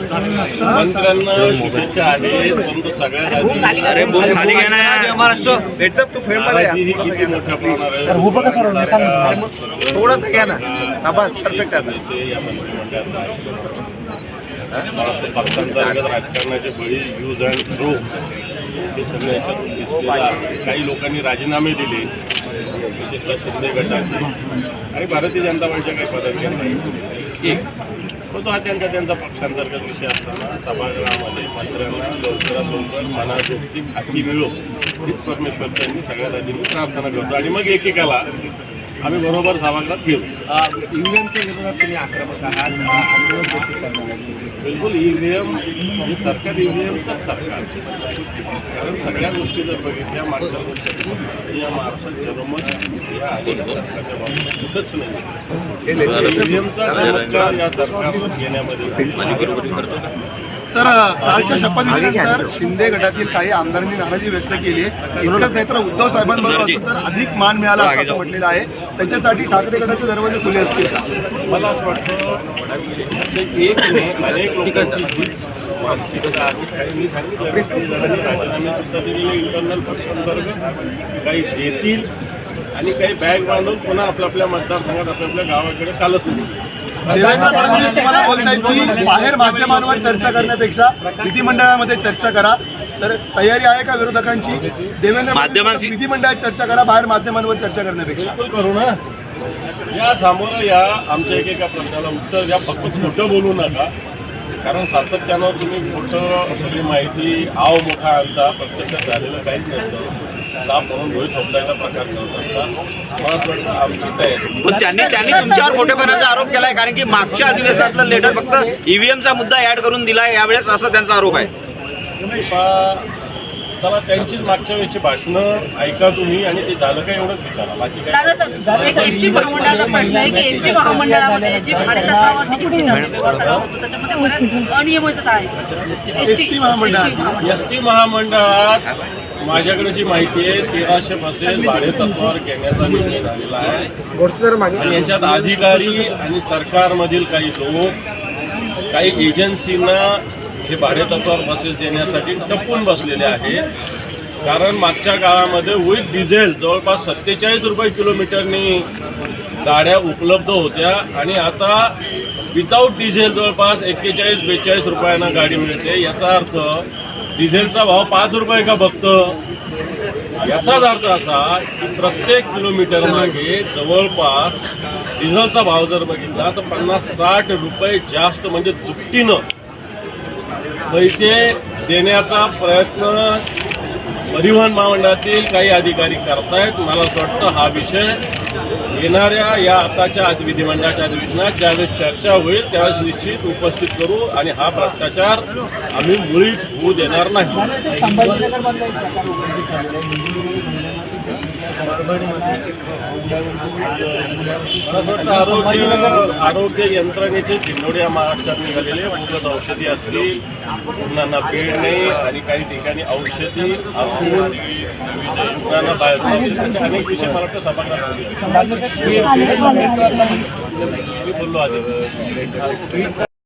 मंत्र्यांना शुभेच्छा आहेत परंतु सगळ्यात आधी अरे बोल. खाली घ्या ना. महाराष्ट्र. हेडसअप तू फ्रेममध्ये आधी किती मोठ्या प्रमाणावर आहे. थोडंच घ्या? ना. बस परफेक्ट आता त्याचे या मंत्रिमंडळात परंतु पक्षांतर्गत राजकारणाचे बळी यूज अँड थ्रो हे सगळे याच्यात. काही लोकांनी राजीनामे दिले. विशेषतः शिंदे गटाचे. आणि भारतीय जनता पार्टीच्या काही पदाधिकारी एक. परंतु हा त्यांचा त्यांचा पक्षांतर्गत विषय असताना सभागृहामध्ये मंत्र्यांना लवकरात लवकर मनाजोगती खाती मिळो. हीच परमेश्वर त्यांनी सगळ्यात आधी मी प्रार्थना करतो. आणि मग एकेकाला आम्ही बरोबर सभागृहात घेऊ. ईव्हीएमच्या विरोधात तुम्ही आक्रमक आहात. बिलकुल ईव्हीएम हे सरकार ईव्हीएमचंच सरकार. कारण सगळ्या गोष्टी जर बघितल्या गोष्टी या महाराष्ट्रात जन्मत या अनेक सरकारच्या बाबतीत कुठंच नाही. सर कालच्या शपथविधीनंतर शिंदे गटातील काही आमदारांनी नाराजी व्यक्त केली आहे. इतकंच नाही तर उद्धव साहेबांबरोबर असं तर अधिक मान मिळाला असं असं म्हटलेलं आहे. त्यांच्यासाठी ठाकरे गटाचे दरवाजे खुले असतील का? मला असं वाटतं असे एक अनेक काही मी सांगितलं इंटरनल पक्षांतर्गत काही देतील आणि काही बॅग बांधून पुन्हा आपल्या आपल्या मतदारसंघात आपल्या आपल्या गावाकडे कालच नाही देवेंद्र फडणवीस तुम्हाला बोलतायत की बाहेर माध्यमांवर चर्चा करण्यापेक्षा विधिमंडळामध्ये चर्चा करा. तर तयारी आहे का विरोधकांची? देवेंद्र माध्यमांशी- फडणवीस विधिमंडळात चर्चा करा बाहेर माध्यमांवर चर्चा करण्यापेक्षा. बिलकुल करू ना. या सामोरं या आमच्या एकेका प्रश्नाला उत्तर द्या. फक्त खोटं बोलू नका. कारण सातत्यानं तुम्ही खोटं सगळी माहिती आव मोठा आणता प्रत्यक्षात झालेलं काहीच नसतं. साप म्हणून भोई थोपडायचा प्रकार करत असता मला असं वाटतं आमची तयारी पण त्यांनी त्यांनी तुमच्यावर खोटेपणाचा आरोप केलाय कारण की मागच्या अधिवेशनातलं लेटर फक्त ईव्हीएमचा मुद्दा ऍड करून दिलाय यावेळेस असा त्यांचा आरोप आहे. चला त्यांचीच मागच्या वेळची भाषणं ऐका तुम्ही आणि ते झालं का एवढंच विचारा. बाकी काय दादा एक एस टी महामंडळाचा प्रश्न आहे की एस टी महामंडळामध्ये जी भाडे तत्वावरती जी व्यवहार चालू होतो. त्याच्यामध्ये बऱ्याच अनियमितता आहे. ST महामंडळात. एस टी महामंडळात. माझ्याकडे जी माहिती आहे तेराशे बसेस भाडे तत्वावर घेण्याचा निर्णय झालेला आहे. आणि याच्यात अधिकारी आणि सरकारमधील काही लोक काही एजन्सींना हे भाडेतत्वावर बसेस देण्यासाठी टपून बसलेले आहे. कारण मागच्या काळामध्ये विथ डिझेल जवळपास सत्तेचाळीस रुपये किलोमीटरनी गाड्या उपलब्ध होत्या आणि आता विदाऊट डिझेल जवळपास एक्केचाळीस बेचाळीस रुपयांना गाडी मिळते. याचा अर्थ डिझेलचा भाव पाच रुपये का फक्त? याचाच अर्थ असा की प्रत्येक किलोमीटर मागे जवळपास डिझेलचा भाव जर बघितला तर पन्नास साठ रुपये जास्त म्हणजे दुपटीनं पैसे देण्याचा प्रयत्न परिवहन महामंडळातील काही अधिकारी करतायत. मला असं वाटतं हा विषय येणाऱ्या या आताच्या आद- विधिमंडळाच्या अधिवेशनात ज्यावेळेस चर्चा होईल त्यावेळेस निश्चित उपस्थित करू आणि हा भ्रष्टाचार आम्ही मुळीच होऊ देणार नाही. आरोग्य आरोग्य यंत्रणेचे या महाराष्ट्रात निघालेले बोगस औषधी असतील रुग्णांना बेड नाही आणि काही ठिकाणी औषधी असून रुग्णांना बाहेर असे अनेक विषय वाटतं सभागृहात मी बोललो आधी